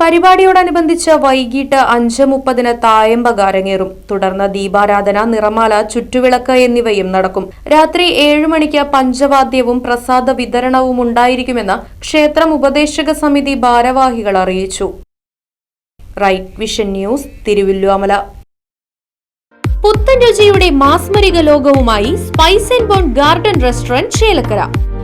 പരിപാടിയോടനുബന്ധിച്ച് വൈകിട്ട് അഞ്ച് മുപ്പതിന് തായമ്പക തുടർന്ന് ദീപാരാധന നിറമാല ചുറ്റുവിളക്ക് എന്നിവയും നടക്കും. രാത്രി ഏഴ് മണിക്ക് പഞ്ചവാദ്യവും പ്രസാദ വിതരണവും ഉണ്ടായിരിക്കുമെന്ന് ക്ഷേത്രം ഉപദേശക സമിതി ഭാരവാഹികൾ അറിയിച്ചു. Right vision news Thiruvillwamala. പുത്തൻ രുചിയുടെ മാസ്മരിക ലോകവുമായി spice and bone garden restaurant Chelakkara